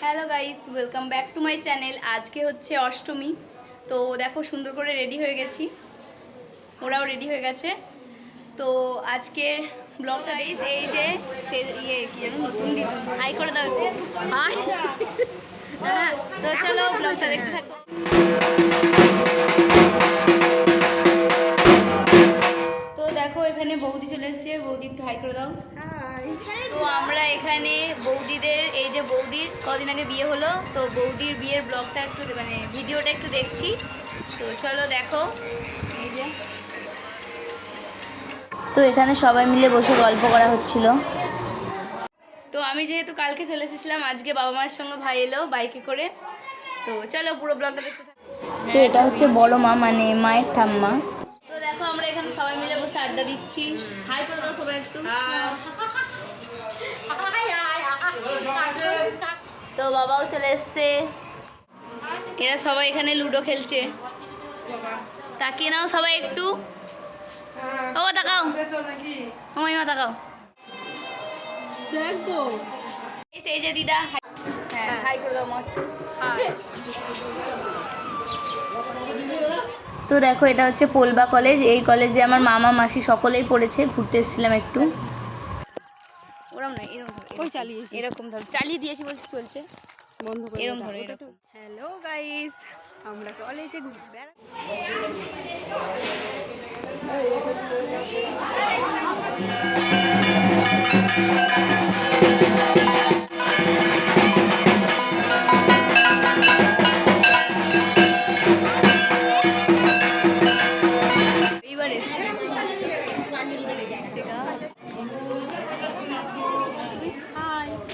Hello guys welcome back to my channel আজকে হচ্ছে অষ্টমী। তো দেখো সুন্দর করে রেডি হয়ে গেছি। ওরাও রেডি হয়ে গেছে। তো আজকে ব্লগ গাইস এই যে সে ইয়ে কি যেন নতুন দিদি হাই করে দাও হাই হ্যাঁ তো চলো ব্লগটা দেখতে থাকো। তো আমরা এখানে বৌদিদের, এই যে বৌদির কদিন আগে বিয়ে হলো, তো বৌদির বিয়ের ব্লগটা একটু মানে ভিডিওটা একটু দেখছি। তো চলো দেখো। এই যে। তো এখানে সবাই মিলে বসে গল্প করা হচ্ছিল। তো আমি যেহেতু কালকে চলে এসেছিলাম, আজকে বাবা মায়ের সঙ্গে ভাই এলো বাইকে করে। তো চলো পুরো ব্লগটা দেখতে তো এটা হচ্ছে বড় মা মানে মায়ের ঠাম্মা তো দেখো আমরা এখানে সবাই মিলে বসে আড্ডা দিচ্ছি। হাই করে দাও সবাই একটু। তো বাবাও চলে এসছে। এরা সবাই এখানে লুডো খেলছে। তাকিয়ে নাও সবাই একটু। ও তাকাও। ও মাইমা তাকাও। এই যে- এই যে দিদা। হাই- হ্যাঁ। হাই করে দাও মা। তো দেখো এটা হচ্ছে পোলবা কলেজ এই কলেজে আমার মামা মাসি সকলেই পড়েছে। ঘুরতে এসেছিলাম একটু। ওরম না এরকম। ধরো কই চালিয়েছিস? এরকম ধরো চালিয়ে দিয়েছি বলছি চলছে। বন্ধ করে এরম ধরো, এরকম। হ্যালো গাইস আমরা কলেজে বেড়া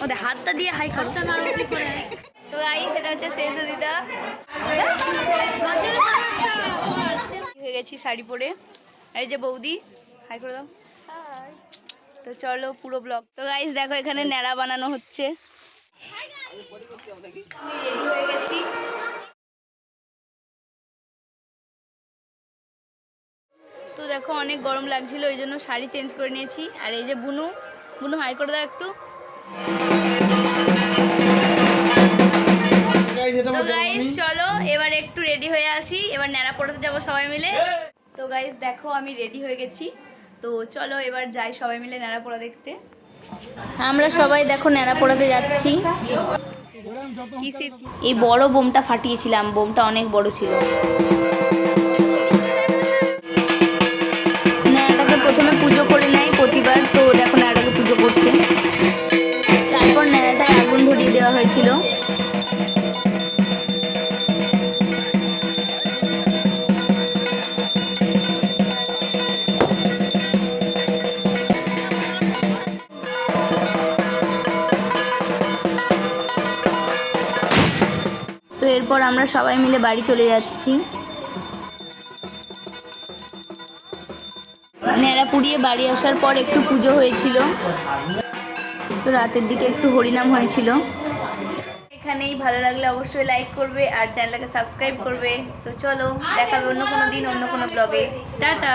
ওদের হাতটা দিয়ে হাই করো। তো গাইস এটা হচ্ছে সেজু দিদা। হয়ে গেছি শাড়ি পরে। এই যে বৌদি হাই করে দাও। তো চলো পুরো ব্লগ তো গাইস দেখো এখানে ন্যাড়া বানানো হচ্ছে। রেডি হয়ে গেছি তো দেখো অনেক গরম লাগছিল ওই জন্য শাড়ি চেঞ্জ করে নিয়েছি। আর এই যে বুনু বুনু হাই করে দাও একটু। তো গাইস চলো এবার একটু রেডি হয়ে আসি। এবার ন্যাড়া পড়াতে যাব সবাই মিলে। তো গাইস দেখো আমি রেডি হয়ে গেছি। তো চলো এবার যাই সবাই মিলে ন্যাড়া পড়া দেখতে। আমরা সবাই দেখো ন্যাড়া পড়াতে যাচ্ছি। এই বড় বোমটা ফাটিয়েছিলাম। বোমটা অনেক বড় ছিল। এরপর আমরা সবাই মিলে বাড়ি চলে যাচ্ছি। ন্যাড়া পুড়িয়ে বাড়ি আসার পর একটু পুজো হয়েছিল। তো রাতের দিকে একটু হরিনাম হয়েছিল। এখানেই ভালো লাগলে অবশ্যই লাইক করবে আর চ্যানেলটাকে সাবস্ক্রাইব করবে। তো চলো, দেখাবে অন্য কোনো দিন, অন্য কোনো ব্লগে টাটা!